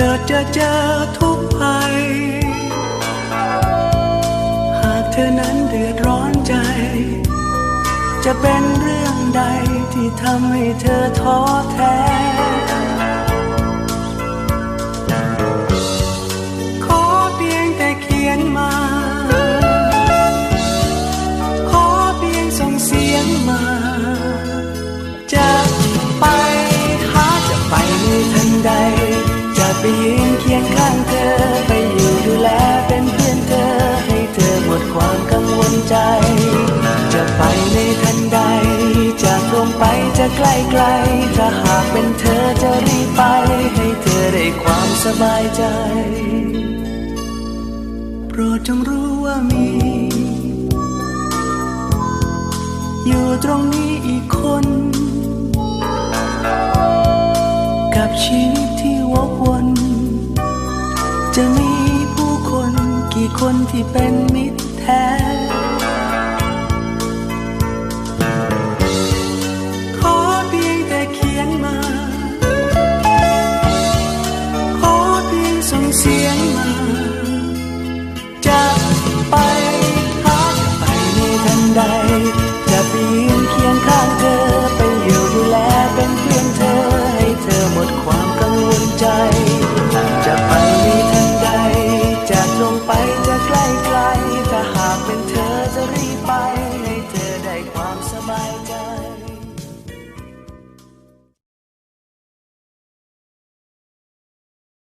กิดจะเจอทุกภัย หากเธอนั้นเดือดร้อนใจ จะเป็นเรื่องใดที่ทำให้เธอท้อแท้ขอเพียงแต่เขียนมา ขอเพียงส่งเสียงมา คียงข้างเธอ ไปอยู่ดูแลเป็นเพื่อนเธอ ให้เธอหมดความกังวลใจ จะไปในทันใดจะตรงไปจะใกล้ไกล ถ้าหากเป็นเธอจะรีบไป ให้เธอได้ความสบายใจ โปรดจงรู้ว่ามี อยู่ตรงนี้อีกคน กับชีวิตที่วกวน จะมีผู้คนกี่คนที่เป็นมิตรแท้ ขอเพียงแต่เขียนมา ขอเพียงส่งเสียงมา